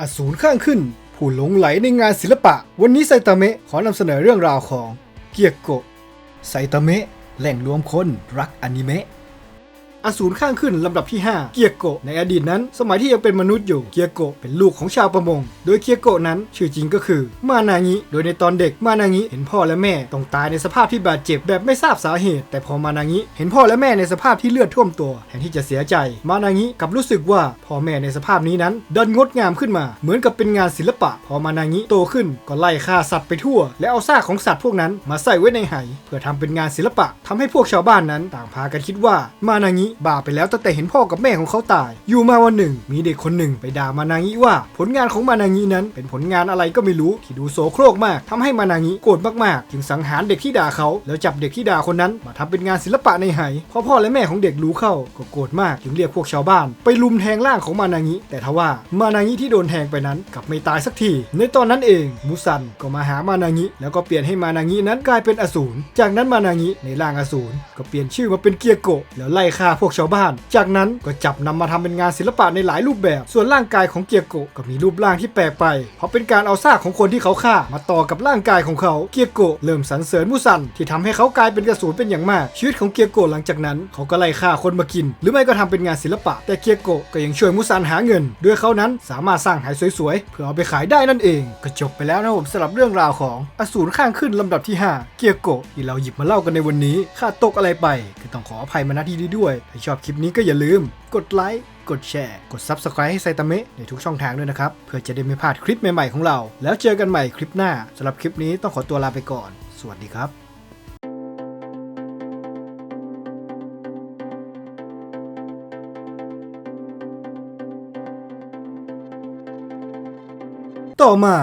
อสูรข้างขึ้น ผู้หลงไหลในงานศิลปะ วันนี้ไซตาเมะขอนำเสนอเรื่องราวของเกียโกะไซตาเมะแหล่งรวมคนรักอนิเมะ อสูรข้างขึ้นลำดับที่ 5 เกียโกะในอดีตนั้น สมัยที่ยังเป็นมนุษย์อยู่เกียโกะเป็นลูกของชาวประมง โดยเกียโกะนั้นชื่อจริงก็คือ มานางิโดยในตอนเด็กมานางิเห็นพ่อและแม่ต้องตายในสภาพที่บาดเจ็บแบบไม่ทราบสาเหตุ แต่พอมานางิเห็นพ่อและแม่ในสภาพที่เลือดท่วมตัวแทนที่จะเสียใจ มานางิกลับรู้สึกว่าพ่อแม่ในสภาพนี้นั้น ดันงดงามขึ้นมา เหมือนกับเป็นงานศิลปะ พอมานางิโตขึ้นก็ไล่ฆ่าสัตว์ไปทั่ว และเอาซากของสัตว์พวกนั้นมาใส่ไว้ในไหเพื่อทำเป็นงานศิลปะทำให้พวกชาวบ้านนั้น ต่างพากันคิดว่ามานางิบ้าไปแล้วตั้งแต่เห็นพ่อกับแม่ของเขาตาย อยู่มาวันหนึ่ง มีเด็กคนหนึ่งไปด่ามานางิว่า ผลงานของมานางินั้น เป็นผลงานอะไรก็ไม่รู้ที่ดูโสโครกมากทำให้มานางิโกรธมากๆ จึงสังหารเด็กที่ด่าเขาแล้วจับเด็กที่ด่าคนนั้นมาทำเป็นงานศิลปะในไหพอพ่อและแม่ของเด็กรู้เข้าก็โกรธมากจึงเรียกพวกชาวบ้าน ไปลุมแทงร่างของมานางิแต่ทว่ามานางิที่โดนแทงไปนั้นกลับไม่ตายสักที ในตอนนั้นเองมุซันก็มาหามานางิแล้วก็เปลี่ยนให้มานางินั้นกลายเป็นอสูรจากนั้นมานางิในร่างอสูรก็เปลี่ยนชื่อมาเป็นเกียโกะแล้วไล่ฆ่าพวกชาวบ้าน จากนั้นก็จับนำมาทำเป็นงานศิลปะในหลายรูปแบบ ส่วนร่างกายของเกียโกะก็มีรูปร่างที่แปลกไป เพราะเป็นการเอาซากของคนที่เขาฆ่ามาต่อกับร่างกายของเขาเกียโกะเริ่มสรรเสริญมุซันที่ทำให้เขากลายเป็นกระสูนเป็นอย่างมาก ชีวิตของเกียโกะหลังจากนั้น เขาก็ไล่ฆ่าคนมากิน หรือไม่ก็ทำเป็นงานศิลปะ แต่เกียโกะก็ยังช่วยมุซันหาเงิน ด้วยเขานั้นสามารถสร้างหายสวยๆเพื่อเอาไปขายได้นั่นเองก็จบไปแล้วนะผมสำหรับเรื่องราวของอสูรข้างขึ้นลำดับที่ 5 เกียโกะที่เราหยิบมาเล่ากันในวันนี้ขาดตกอะไรไป ก็ต้องขออภัยมาณที่นี้ด้วยถ้าชอบคลิปนี้ก็อย่าลืม กดไลค์ กดแชร์ กด Subscribe ให้ไซตามะในทุกช่องทางด้วยนะครับ เพื่อจะได้ไม่พลาดคลิปใหม่ๆของเรา แล้วเจอกันใหม่คลิปหน้าสำหรับคลิปนี้ต้องขอตัวลาไปก่อน สวัสดีครับต่อมา